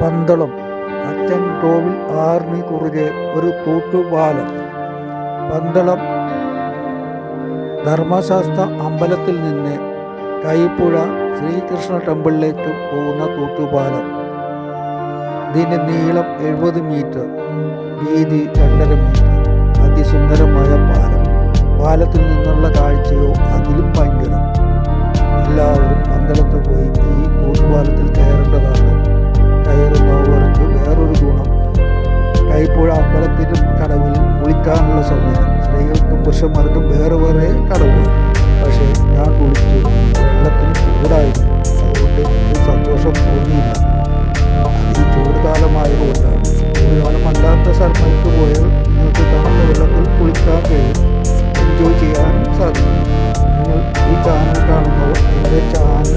പന്തളം അച്ഛൻ കോവിൽ ആറിന് കുറുകെ ഒരു തൂട്ടുപാലം പന്തളം ധർമ്മശാസ്ത്ര അമ്പലത്തിൽ നിന്ന് കൈപ്പുഴ ശ്രീകൃഷ്ണ ടെമ്പിളിലേക്ക് പോകുന്ന തൂട്ടുപാലം ഇതിന്റെ നീളം എഴുപത് മീറ്റർ വീതി രണ്ടര മീറ്റർ. അതിസുന്ദരമായ പാലം. കൈപ്പുഴ അമ്പലത്തിനും കടവിൽ കുളിക്കാനുള്ള സൗകര്യം. സ്ത്രീകൾക്കും പുരുഷന്മാർക്കും വേറെ വേറെ കടവുകൾ. പക്ഷേ ഞാൻ കുളിച്ചു. വെള്ളത്തിന് ചൂടായിരുന്നു. അതുകൊണ്ട് എനിക്ക് സന്തോഷം തോന്നിയില്ല. അത് ഈ ചൂടുകാലമായതുകൊണ്ടാണ്. ചൂടുകാലം അല്ലാത്ത സ്ഥലത്തേക്ക് പോയാൽ നിങ്ങൾക്ക് തണുത്ത വെള്ളത്തിൽ കുളിക്കാൻ കഴിയും. എൻജോയ് ചെയ്യാനും സാധിക്കും. നിങ്ങൾ ഈ ചാനൽ കാണുമ്പോൾ എന്റെ ചാനൽ